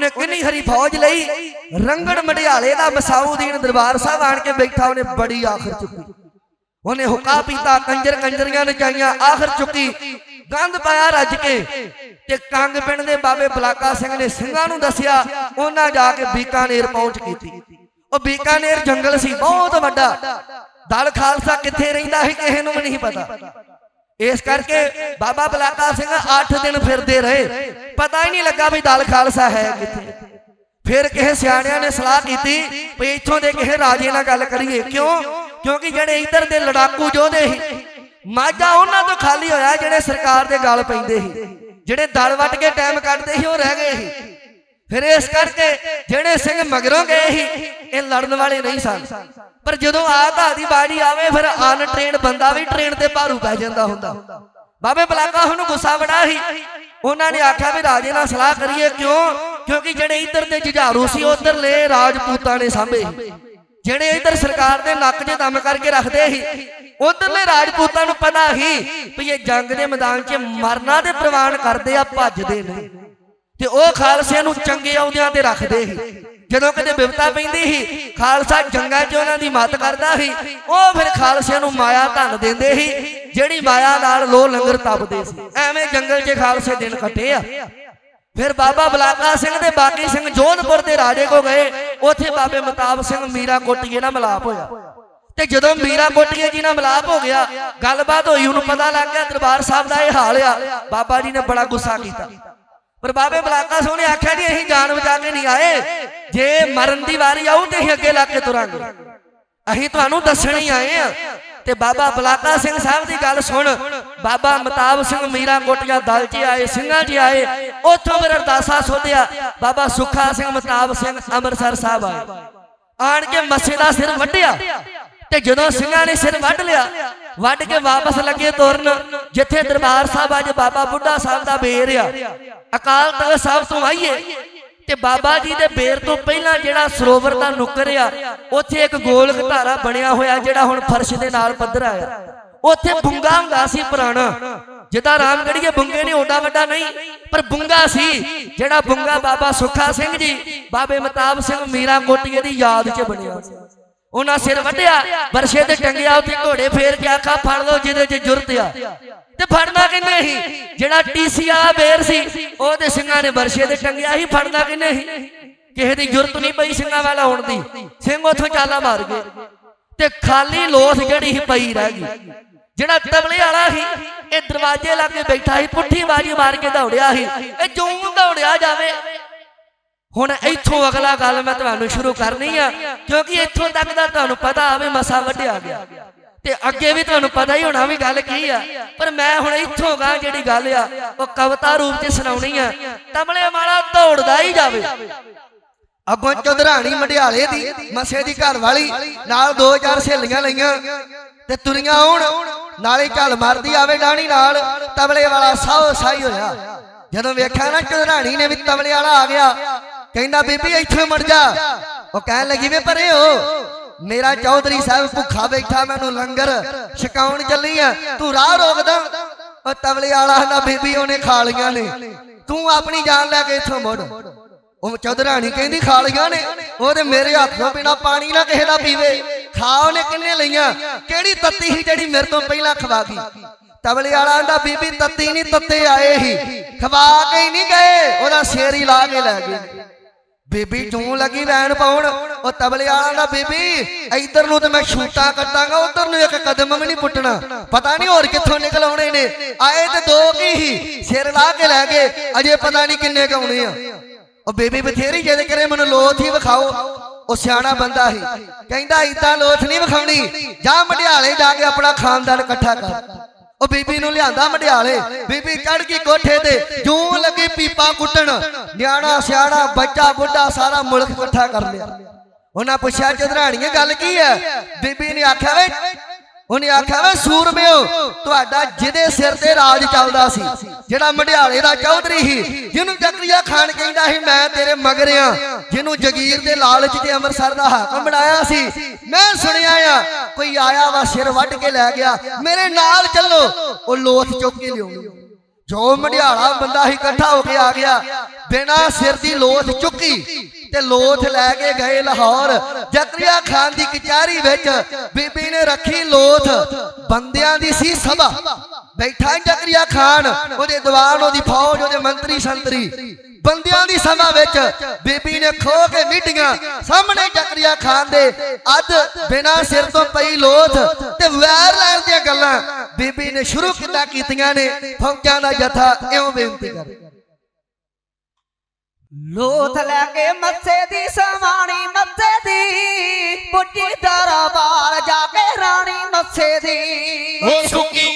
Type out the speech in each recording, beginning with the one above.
ਉਹਨੇ ਕਿੰਨੀ ਹਰੀ ਫੌਜ ਲਈ? ਰੰਗੜ ਮੜਿਆਲੇ ਦਾ ਮਸਾਉਦੀਨ ਦਰਬਾਰ ਸਾਹਿਬ ਆਣ ਕੇ ਬੈਠਾ, ਉਹਨੇ ਬੜੀ ਆਖਰ ਚੁੱਕੀ। ਉਹਨੇ ਹੁਕਾ ਪੀਤਾ, ਕੰਜਰ ਕੰਜਰੀਆਂ ਨਚਾਈਆਂ ਆਖਰ ਚੁੱਕੀ। ਗੰਦ ਪਾਇਆ ਰੱਜ ਕੇ। ਤੇ ਕੰਗ ਪਿੰਡ ਦੇ ਬਾਬੇ ਬਲਾਕਾ ਸਿੰਘ ਨੇ ਸਿੰਘਾਂ ਨੂੰ ਦੱਸਿਆ, ਉਹਨਾਂ ਜਾ ਕੇ ਬੀਕਾਨੇਰ ਪਹੁੰਚ ਕੀਤੀ। ਉਹ ਬੀਕਾਨੇਰ ਜੰਗਲ ਸੀ, ਬਹੁਤ ਵੱਡਾ। ਦਲ ਖਾਲਸਾ ਕਿੱਥੇ ਰਹਿੰਦਾ ਸੀ, ਕਿਸੇ ਨੂੰ ਵੀ ਨਹੀਂ ਪਤਾ। ਇਸ ਕਰਕੇ ਬਾਬਾ ਬਲਾਕਾ ਸਿੰਘ 8 ਦਿਨ ਫਿਰਦੇ ਰਹੇ। ਪਤਾ ਹੀ ਨਹੀਂ ਲੱਗਾ ਵੀ ਦਲ ਖਾਲਸਾ ਹੈ ਕਿੱਥੇ। ਫਿਰ ਕਿਸੇ ਸਿਆਣਿਆਂ ਨੇ ਸਲਾਹ ਕੀਤੀ ਵੀ ਇੱਥੋਂ ਦੇ ਕਿਸੇ ਰਾਜੇ ਨਾਲ ਗੱਲ ਕਰੀਏ। ਕਿਉਂ? ਕਿਉਂਕਿ ਜਿਹੜੇ ਇੱਧਰ ਦੇ ਲੜਾਕੂ ਯੋਧੇ ਸੀ, ਮਾਝਾ ਉਹਨਾਂ ਤੋਂ ਖਾਲੀ ਹੋਇਆ ਜਿਹੜੇ ਸਰਕਾਰ ਦੇ ਗਾਲ ਪੈਂਦੇ ਸੀ। ਜਿਹੜੇ ਦਲ ਵੱਟ ਕੇ ਟਾਈਮ ਕੱਢਦੇ ਸੀ, ਉਹ ਰਹਿ ਗਏ ਸੀ। ਫਿਰ ਇਸ ਕਰਕੇ ਜਿਹੜੇ ਸਿੰਘ ਮਗਰੋਂ ਗਏ ਸੀ, ਇਹ ਲੜਨ ਵਾਲੇ ਨਹੀਂ ਸਨ। ਪਰ ਜਦੋਂ ਆਹ ਦੀ ਬਾੜੀ ਆਵੇ, ਫਿਰ ਅਨ ਟ੍ਰੇਨ ਬੰਦਾ ਵੀ ਟ੍ਰੇਨ ਤੇ ਭਾਰੂ ਪੈ ਜਾਂਦਾ ਹੁੰਦਾ। ਬਾਬੇ ਬਲਾਕਾ ਹੁਣ ਗੁੱਸਾ ਬੜਾ ਸੀ। ਉਹਨਾਂ ਨੇ ਆਖਿਆ ਵੀ ਰਾਜੇ ਨਾਲ ਸਲਾਹ ਕਰੀਏ ਕਿਉਂ? ਕਿਉਂਕਿ ਜਿਹੜੇ ਇੱਧਰ ਦੇ ਜੁਝਾਰੂ ਸੀ, ਉਧਰਲੇ ਰਾਜਪੂਤਾਂ ਨੇ ਸਾਂਭੇ ਜਿਹੜੇ ਇੱਧਰ ਸਰਕਾਰ ਦੇ ਨੱਕ 'ਚ ਦਮ ਕਰਕੇ ਰੱਖਦੇ ਸੀ, ਉਧਰਲੇ ਰਾਜਪੂਤਾਂ ਨੂੰ ਪਤਾ ਸੀ ਵੀ ਇਹ ਜੰਗ ਦੇ ਮੈਦਾਨ 'ਚ ਮਰਨਾ ਤੇ ਪ੍ਰਵਾਨ ਕਰਦੇ ਆ, ਭੱਜਦੇ ਨੇ। ਤੇ ਉਹ ਖਾਲਸਿਆਂ ਨੂੰ ਚੰਗੇ ਅਹੁਦਿਆਂ ਤੇ ਰੱਖਦੇ ਸੀ। ਜਦੋਂ ਕਿਤੇ ਬਿਪਤਾ ਪੈਂਦੀ ਸੀ, ਖਾਲਸਾ ਜੰਗਾਂ 'ਚ ਉਹਨਾਂ ਦੀ ਮਦਦ ਕਰਦਾ ਸੀ, ਉਹ ਫਿਰ ਖਾਲਸਿਆਂ ਨੂੰ ਮਾਇਆ ਧਨ ਦਿੰਦੇ ਸੀ, ਜਿਹੜੀ ਮਾਇਆ ਨਾਲ ਲੋ ਲੰਗਰ ਤਪਦੇ ਸੀ। ਐਵੇਂ ਜੰਗਲ 'ਚ ਖਾਲਸੇ ਦਿਨ ਕੱਟੇ ਆ। ਫਿਰ ਬਾਬਾ ਬਲਾਕਾ ਸਿੰਘ ਤੇ ਬਾਕੀ ਸਿੰਘ ਜੋਧਪੁਰ ਦੇ ਰਾਜੇ ਕੋ ਗਏ, ਉੱਥੇ ਬਾਬੇ ਮਤਾਬ ਸਿੰਘ ਮੀਰਾ ਕੋਟੀਏ ਨਾਲ ਮਿਲਾਪ ਹੋਇਆ। ਤੇ ਜਦੋਂ ਮੀਰਾ ਕੋਟੀਏ ਜੀ ਨਾਲ ਮਿਲਾਪ ਹੋ ਗਿਆ, ਗੱਲਬਾਤ ਹੋਈ, ਉਹਨੂੰ ਪਤਾ ਲੱਗ ਗਿਆ ਦਰਬਾਰ ਸਾਹਿਬ ਦਾ ਇਹ ਹਾਲ ਆ। ਬਾਬਾ ਜੀ ਨੇ ਬੜਾ ਗੁੱਸਾ ਕੀਤਾ। ਪਰ ਬਾਬੇ ਬਲਾਕਾ ਸਿੰਘ ਨੇ ਆਖਿਆ ਜੀ, ਅਸੀਂ ਜਾਨ ਬਚਾ ਕੇ ਨਹੀਂ ਆਏ। ਜੇ ਮਰਨ ਦੀ ਵਾਰੀ ਆਊ ਤੇ ਅਸੀਂ ਅੱਗੇ ਲੱਗ ਕੇ ਤੁਰਾਂਗੇ। ਅਸੀਂ ਤੁਹਾਨੂੰ ਦੱਸਣ ਹੀ ਆਏ ਆ। ਤੇ ਬਾਬਾ ਬਲਾਕਾ ਸਿੰਘ ਸਾਹਿਬ ਦੀ ਗੱਲ ਸੁਣ। ਬਾਬਾ ਮਤਾਬ ਸਿੰਘ ਮੀਰਾ ਕੋਟੀਆ ਦਲ ਜੀ ਆਏ, ਸਿੰਘਾਂ ਜੀ ਆਏ। ਉੱਥੋਂ ਫਿਰ ਅਰਦਾਸਾ ਸੋਧਿਆ। ਬਾਬਾ ਸੁੱਖਾ ਸਿੰਘ ਮਤਾਬ ਸਿੰਘ ਅੰਮ੍ਰਿਤਸਰ ਸਾਹਿਬ ਆਏ। ਆਣ ਕੇ ਮੱਸੇ ਦਾ ਸਿਰ ਵੱਢਿਆ। ਤੇ ਜਦੋਂ ਸਿੰਘਾਂ ਨੇ ਸਿਰ ਵੱਢ ਲਿਆ, ਵੱਢ ਕੇ ਵਾਪਸ ਲੱਗੇ ਤੁਰਨ। ਜਿੱਥੇ ਦਰਬਾਰ ਸਾਹਿਬ ਅੱਜ ਬਾਬਾ ਬੁੱਢਾ ਸਾਹਿਬ ਦਾ ਬੇਰ ਆ। ਅਕਾਲ ਤਖਤ ਸਾਹਿਬ ਤੋਂ ਆਈਏ ਤੇ ਬਾਬਾ ਜੀ ਦੇ ਬੇਰ ਤੋਂ ਪਹਿਲਾਂ ਜਿਹੜਾ ਸਰੋਵਰ ਦਾ ਨੁੱਕਰ ਆ, ਉੱਥੇ ਇੱਕ ਗੋਲ ਘਟਾਰਾ ਬਣਿਆ ਹੋਇਆ ਜਿਹੜਾ ਹੁਣ ਫਰਸ਼ ਦੇ ਨਾਲ ਪੱਧਰਾ ਆ। ਉੱਥੇ ਬੁੰਗਾ ਹੁੰਦਾ ਸੀ ਪੁਰਾਣਾ, ਜਿੱਦਾਂ ਰਾਮਗੜੀਏ ਬੁੰਗੇ ਨੇ ਓਡਾ ਵੱਡਾ ਨਹੀਂ, ਪਰ ਬੁੰਗਾ ਸੀ, ਜਿਹੜਾ ਬੁੰਗਾ ਬਾਬਾ ਸੁੱਖਾ ਸਿੰਘ ਜੀ, ਬਾਬੇ ਮਤਾਬ ਸਿੰਘ ਮੀਰਾ ਕੋਟੀਏ ਦੀ ਯਾਦ 'ਚ ਬਣਿਆ। ਉਹਨਾਂ ਸਿਰ ਵੱਢਿਆ, ਵਰਸ਼ੇ ਤੇ ਟੰਗਿਆ, ਉੱਥੇ ਘੋੜੇ ਫੇਰ ਕੇ ਆਖਾ, ਫੜ ਲਓ ਜਿਹਦੇ 'ਚ ਜੁਰਤ ਆ। ਤੇ ਫੜਨਾ ਕਿੰਨੇ ਸੀ? ਜਿਹੜਾ ਟੀਸੀਆ ਬੇਰ ਸੀ ਉਹਦੇ ਸਿੰਘਾਂ ਨੇ ਵਰਸ਼ੇ ਤੇ ਟੰਗਿਆ ਸੀ, ਫੜਨਾ ਕਿੰਨੇ ਸੀ? ਕਿਸੇ ਦੀ ਜੁਰਤ ਨਹੀਂ ਪਈ ਸਿੰਘਾਂ ਵਾਲਾ ਹੋਣ ਦੀ। ਸਿੰਘ ਉਥੋਂ ਚਾਲਾ ਮਾਰ ਗਏ। ਤੇ ਖਾਲੀ ਲੋਥ ਜਿਹੜੀ ਸੀ ਪਈ ਰਹਿ ਗਈ। ਜਿਹੜਾ ਤਬਲੇ ਵਾਲਾ ਸੀ, ਇਹ ਦਰਵਾਜ਼ੇ ਲਾ ਕੇ ਬੈਠਾ ਸੀ, ਪੁੱਠੀ ਬਾਜੀ ਮਾਰ ਕੇ ਦੌੜਿਆ ਸੀ। ਇਹ ਜੂੰ ਦੌੜਿਆ ਜਾਵੇ। ਹੁਣ ਇੱਥੋਂ ਅਗਲਾ ਗੱਲ ਮੈਂ ਤੁਹਾਨੂੰ ਸ਼ੁਰੂ ਕਰਨੀ ਆ, ਕਿਉਂਕਿ ਇੱਥੋਂ ਤੱਕ ਦਾ ਤੁਹਾਨੂੰ ਪਤਾ ਆਵੇ ਮਸਾ ਵੱਢਿਆ ਗਿਆ। ਤੇ ਅੱਗੇ ਵੀ ਤੁਹਾਨੂੰ ਪਤਾ ਹੀ ਹੋਣਾ ਵੀ ਗੱਲ ਕੀ ਆ। ਪਰ ਮੈਂ ਹੁਣ ਇੱਥੋਂ ਗਾ ਜਿਹੜੀ ਗੱਲ ਆ, ਉਹ ਕਵਿਤਾ ਰੂਪ 'ਚ ਸੁਣਾਉਣੀ ਆ। ਤਬਲੇ ਵਾਲਾ ਦੌੜਦਾ ਹੀ ਜਾਵੇ। ਅੱਗੋਂ ਚੌਧਰਾਣੀ ਮਢਿਆਲੇ ਦੀ ਮਸੇ ਦੀ ਘਰ ਵਾਲੀ ਨਾਲ ਦੋ ਚਾਰ ਸਹੇਲੀਆਂ ਲਈਆਂ ਤੇ ਤੁਰੀਆਂ ਆਉਣ, ਨਾਲੇ ਝਲ ਮਾਰਦੀ ਆਵੇ ਡਾਣੀ ਨਾਲ, ਤਬਲੇ ਵਾਲਾ ਸਾਹ ਸਾਈ ਹੋਇਆ। ਜਦੋਂ ਵੇਖਿਆ ਨਾ ਚੌਧਰਾਣੀ ਨੇ ਵੀ ਤਬਲੇ ਵਾਲਾ ਆ ਗਿਆ, ਕਹਿੰਦਾ, ਬੀਬੀ, ਇੱਥੇ ਮੜ ਜਾ। ਉਹ ਕਹਿਣ ਲੱਗੀ, ਵੇ ਪਰੇ ਹੋ। ਮੇਰਾ ਚੌਧਰੀ ਸਾਹਿਬ ਭੁੱਖਾ ਬੈਠਾ ਮੈਨੂੰ ਲੰਗਰ ਛਕਾਉਣ ਚੱਲੀ ਆ। ਤੂੰ ਰਾਹ ਰੋਕਦਾ ਉਹ ਤਬਲੇ ਵਾਲਾ ਨਾ ਬੀਬੀ ਉਹਨੇ ਖਾ ਲੀਆਂ ਨੇ। ਤੂੰ ਆਪਣੀ ਜਾਨ ਲੈ ਕੇ ਇੱਥੋਂ ਮੁੜ। ਉਹ ਚੌਧਰਾਣੀ ਕਹਿੰਦੀ ਖਾ ਲੀਆਂ ਨੇ। ਉਹ ਤੇ ਮੇਰੇ ਹੱਥੋਂ ਬਿਨਾ ਪਾਣੀ ਨਾ ਕਿਸੇ ਦਾ ਪੀਵੇ। ਖਾ ਉਹਨੇ ਕਿੰਨੇ ਲਈਆਂ? ਕਿਹੜੀ ਤੱਤੀ ਸੀ ਜਿਹੜੀ ਮੇਰੇ ਤੋਂ ਪਹਿਲਾਂ ਖਵਾ ਗਈ? ਤਬਲੇ ਵਾਲਾ ਆਂਦਾ ਬੀਬੀ ਤੱਤੀ ਨਹੀਂ ਤੱਤੇ ਆਏ ਹੀ ਖਵਾ ਕੇ ਹੀ ਨਹੀਂ ਗਏ। ਉਹਦਾ ਸ਼ੇਰ ਹੀ ਲਾ ਕੇ ਲੈ ਗਏ। ਬੀਬੀ ਜੂੰ ਲੱਗੀ ਵੈਣ ਪਾਉਣ ਉਹ ਤਬਲੇ ਵਾਲਾ ਦਾ ਬੀਬੀ। ਇੱਧਰ ਨੂੰ ਤੇ ਮੈਂ ਛੂਟਾ ਕੱਟਾਂਗਾ ਉਧਰ ਨੂੰ ਇੱਕ ਕਦਮ ਵੀ ਨਹੀਂ ਪੁੱਟਣਾ। ਪਤਾ ਨਹੀਂ ਹੋਰ ਕਿੱਥੋਂ ਨਿਕਲ ਆਉਣੇ ਨੇ। ਆਏ ਤੇ ਦੋ ਕੀ ਹੀ ਸਿਰ ਲਾ ਕੇ ਲੈ ਗਏ। ਅਜੇ ਪਤਾ ਨਹੀਂ ਕਿੰਨੇ ਕੁ ਆਉਣੇ ਆ। ਉਹ ਬੇਬੀ ਬਥੇਰੀ ਜਿਹਦੇ ਕਰੇ ਮੈਨੂੰ ਲੋਥ ਹੀ ਵਿਖਾਓ। ਉਹ ਸਿਆਣਾ ਬੰਦਾ ਸੀ ਕਹਿੰਦਾ ਇਦਾਂ ਲੋਥ ਨਹੀਂ ਵਿਖਾਉਣੀ। ਜਾ ਮਢਿਆਲੇ ਜਾ ਕੇ ਆਪਣਾ ਖਾਨਦਾਨ ਇਕੱਠਾ ਕਰ। ਉਹ ਬੀਬੀ ਨੂੰ ਲਿਆਂਦਾ ਮਢਿਆਲੇ ਬੀਬੀ ਚੜ ਗਈ ਕੋਠੇ ਤੇ। ਜੂੰ ਲੱਗੀ ਪੀਪਾ ਕੁੱਟਣ। ਨਿਆਣਾ, ਸਿਆਣਾ, ਬੱਚਾ, ਬੁੱਢਾ ਸਾਰਾ ਮੁਲਕ ਇਕੱਠਾ ਕਰ ਲਿਆ। ਉਹਨਾਂ ਪੁੱਛਿਆ ਚਧਰਾਣੀਏ ਗੱਲ ਕੀ ਹੈ? ਬੀਬੀ ਨੇ ਆਖਿਆ ਵੇ ਉਹਨੇ ਆਖਿਆ ਵੇ ਸੂਰਮਿਓ, ਤੁਹਾਡਾ ਜਿਹਦੇ ਸਿਰ ਤੇ ਰਾਜ ਚੱਲਦਾ ਸੀ, ਜਿਹੜਾ ਮਢਿਆਲੇ ਦਾ ਚੌਧਰੀ ਸੀ, ਜਿਹਨੂੰ ਜ਼ਕਰੀਆ ਖਾਨ ਕਹਿੰਦਾ ਸੀ, ਮੈਂ ਤੇਰੇ ਮਗਰ ਆ, ਜਿਹਨੂੰ ਜਗੀਰ ਦੇ ਲਾਲਚ ਤੇ ਅੰਮ੍ਰਿਤਸਰ ਦਾ ਹਾਕਮ ਬਣਾਇਆ ਸੀ। ਮੈਂ ਸੁਣਿਆ ਆ, ਕੋਈ ਆਇਆ ਵਾ, ਸਿਰ ਵੱਢ ਕੇ ਲੈ ਗਿਆ, ਮੇਰੇ ਨਾਲ ਚੱਲੋ, ਉਹ ਲੋਥ ਚੁੱਕ ਕੇ ਲਿਆਉਣੀ ਜੋ ਮੰਡਿਆਲਾ ਬੰਦਾ ਹੀ ਇਕੱਠਾ ਹੋ ਕੇ ਆ ਗਿਆ, ਬਿਨਾ ਸਿਰ ਦੀ ਲੋਥ ਚੁੱਕੀ ਤੇ ਲੋਥ ਲੈ ਕੇ ਗਏ ਲਾਹੌਰ। ਜ਼ਕਰੀਆ ਖਾਨ ਦੀ ਕਚਹਿਰੀ ਵਿੱਚ ਬੀਬੀ ਨੇ ਰੱਖੀ ਲੋਥ। ਬੰਦਿਆਂ ਦੀ ਸੀ ਸਭਾ। ਬੈਠਾ ਜ਼ਕਰੀਆ ਖਾਨ, ਉਹਦੇ ਦੀਵਾਨ, ਉਹਦੀ ਫੌਜ, ਉਹਦੇ ਮੰਤਰੀ ਸੰਤਰੀ ਬੰਦਿਆਂ ਦੀ ਸਭਾ ਵਿੱਚ ਬੀਬੀ ਨੇ ਖੋ ਕੇ ਮੀਟੀਆਂ ਸਾਹਮਣੇ ਜ਼ਕਰੀਆ ਖਾਨ ਦੇ ਅੱਜ ਬਿਨਾ ਸਿਰ ਤੋਂ ਪਈ ਲੋਥ ਤੇ ਵੈਰ ਲੈਣ ਦੀਆਂ ਗੱਲਾਂ ਬੀਬੀ ਨੇ ਸ਼ੁਰੂ ਕਿੱਦਾਂ ਕੀਤੀਆਂ ਨੇ। ਫੌਜਾਂ ਦਾ ਜਥਾ ਇਉਂ ਬੇਨਤੀ ਕਰ। ਲੋਥ ਲੈ ਕੇ ਮੱਥੇ ਦੀ ਸਵਾਣੀ ਮੱਥੇ ਦੀ ਪੁੱਜੀ ਦਰਬਾਰ ਜਾ ਕੇ ਰਾਣੀ ਮੱਥੇ ਦੀ। ਉਹ ਸੁੱਕੀ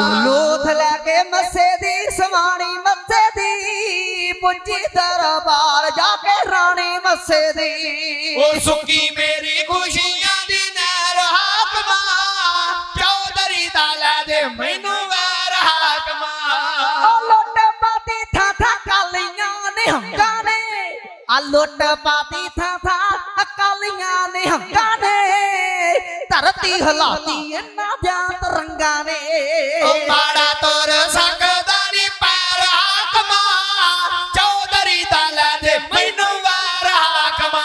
ਉਹ ਲੈ ਕੇ ਮੱਸੇ ਦੀ ਸਵਾਣੀ ਮੱਸੇ ਦੀ, ਪੁੱਜੀ ਦਰਬਾਰ ਜਾ ਕੇ ਰਾਣੀ ਮੱਸੇ ਦੀ। ਉਹ ਸੁੱਕੀ ਮੇਰੀ ਹਲਾਤੀ ਇਹਨਾਂ ਜਾਤ ਰੰਗਾਂ ਨੇ। ਉਹ ਮਾੜਾ ਤੁਰ ਸਕਦਾ ਨਹੀਂ ਪੈਰ ਹਾਕਮਾ। ਚੌਧਰੀ ਦਾ ਲੈ ਦੇ ਮੈਨੂੰ ਵਾਰ ਹਾਕਮਾ।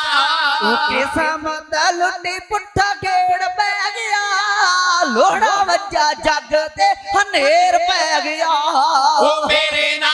ਉਹ ਕਿਸਮ ਦਾ ਲੁੱਟੀ ਪੁੱਠਾ ਗੇੜ ਪੈ ਗਿਆ। ਲੋੜਾ ਵੱਜਾ ਜੱਗ ਤੇ ਹਨੇਰ ਪੈ ਗਿਆ। ਉਹ ਮੇਰੇ ਨਾਲ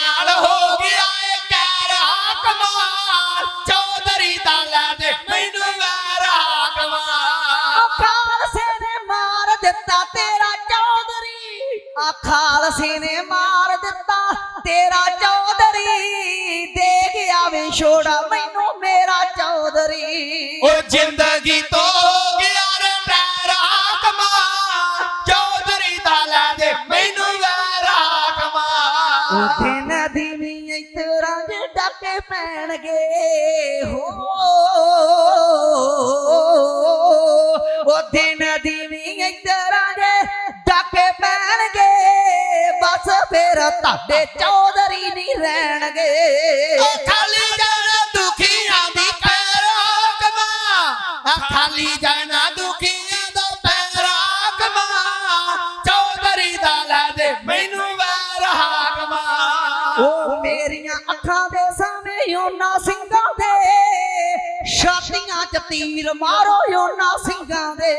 ਖਾਲਸੇ ਨੇ ਮਾਰ ਦਿੱਤਾ ਤੇਰਾ ਚੌਧਰੀ ਦੇ ਗਿਆ ਵੇ ਛੋੜਾ ਮੈਨੂੰ ਮੇਰਾ ਚੌਧਰੀ ਉਹ ਜ਼ਿੰਦਗੀ ਤੋਂ ਗਿਆ ਰੇ ਪੈਰ ਹਾਕਮਾ ਚੌਧਰੀ ਦਾ ਲੈ ਦੇ ਮੈਨੂੰ ਵਾਰ ਹਾਕਮਾ ਉਥੇ ਨਦੀ ਵੀ ਇਤਰਾ ਦੇ ਡਾਕੇ ਪੈਣਗੇ ਹੋ ਉਥੇ ਫਿਰ ਤੁਹਾਡੇ ਚੌਧਰੀ ਨਹੀਂ ਰਹਿਣਗੇ। ਉਹ ਖਾਲੀ ਜਾਣਾ ਦੁਖੀਆਂ ਦੀ ਪੈਰ ਹਾਕਮਾ ਆ ਖਾਲੀ ਜਾਣਾ ਦੁਖੀਆਂ ਦਾ ਪੈਰ ਹਾਕਮਾ ਚੌਧਰੀ ਦਾ ਲੈ ਦੇ ਮੈਨੂੰ ਵਾਰ ਹਾਕਮਾ। ਉਹ ਮੇਰੀਆਂ ਅੱਖਾਂ ਦੇ ਸਾਹਮਣੇ ਉਹਨਾਂ ਸਿੰਘਾਂ ਦੇ। ਛਾਤੀਆਂ 'ਚ ਤੀਰ ਮਾਰੋ ਉਹਨਾਂ ਸਿੰਘਾਂ ਦੇ।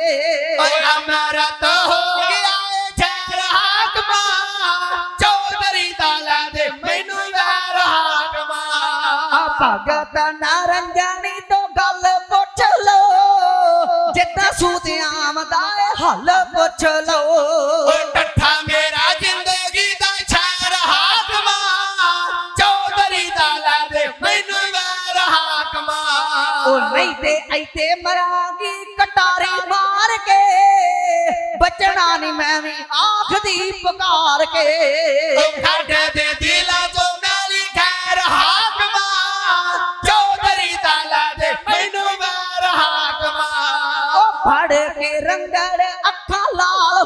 ਭਗਤ ਨਾਰੰਗਣੀ ਤੋਂ ਗੱਲ ਪੁੱਛ ਲੋ ਜਿੱਦਾਂ ਸੂਤ ਆਮਦਾ ਏ ਹੱਲ ਪੁੱਛ ਲੋ ਓਏ ਟੱਠਾ ਮੇਰਾ ਜ਼ਿੰਦਗੀ ਦਾ ਸ਼ਹਿਰ ਹਾਕਮਾ। ਚੌਧਰੀ ਦਾ ਲੈ ਦੇ ਮੈਨੂੰ ਵਾਰ ਹਾਕਮਾ। ਉਹ ਨਹੀਂ ਤੇ ਇੱਥੇ ਮਰਾਂਗੀ ਕਟਾਰੀ ਮਾਰ ਕੇ। ਬਚਣਾ ਨਹੀਂ ਮੈਂ ਵੀ ਆਖਦੀ ਪੁਕਾਰ ਕੇ। ਓ ਸਾਡੇ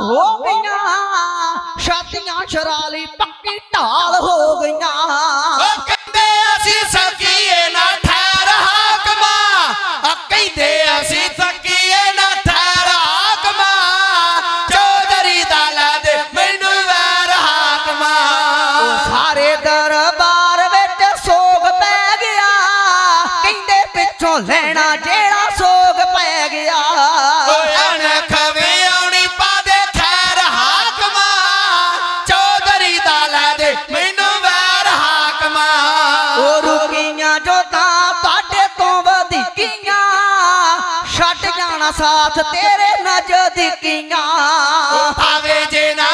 ਹੋ ਗਈਆਂ। ਛਾਤੀਆਂ ਸ਼ਰਾਲੀ ਪੱਕੀ ਢਾਲ ਹੋ ਗਈਆਂ। ਕਹਿੰਦੇ ਅਸੀਂ ਸਕੀਏ ਨਾ ਠਹਿਰ ਹਾਕਮਾ। ਆ ਕਹਿੰਦੇ ਅਸੀਂ ਸਕੀਏ ਨਾ ਠਹਿਰ ਹਾਕਮਾ। ਚੌਧਰੀ ਦਾ ਲੈ ਦੇ ਮੈਨੂੰ ਵਾਰ ਹਾਕਮਾ। ਉਹ ਸਾਰੇ ਦਰਬਾਰ ਵਿੱਚ ਸੋਗ ਪੈ ਗਿਆ। ਕਹਿੰਦੇ ਪਿੱਛੋਂ ਲੈਣਾ ਜਿਹੜਾ ਜਾਣਾ ਸਾਥ ਤੇਰੇ ਨਜ਼ਦੀਕੀਆਂ। ਭਾਵੇਂ ਜੇ ਨਾ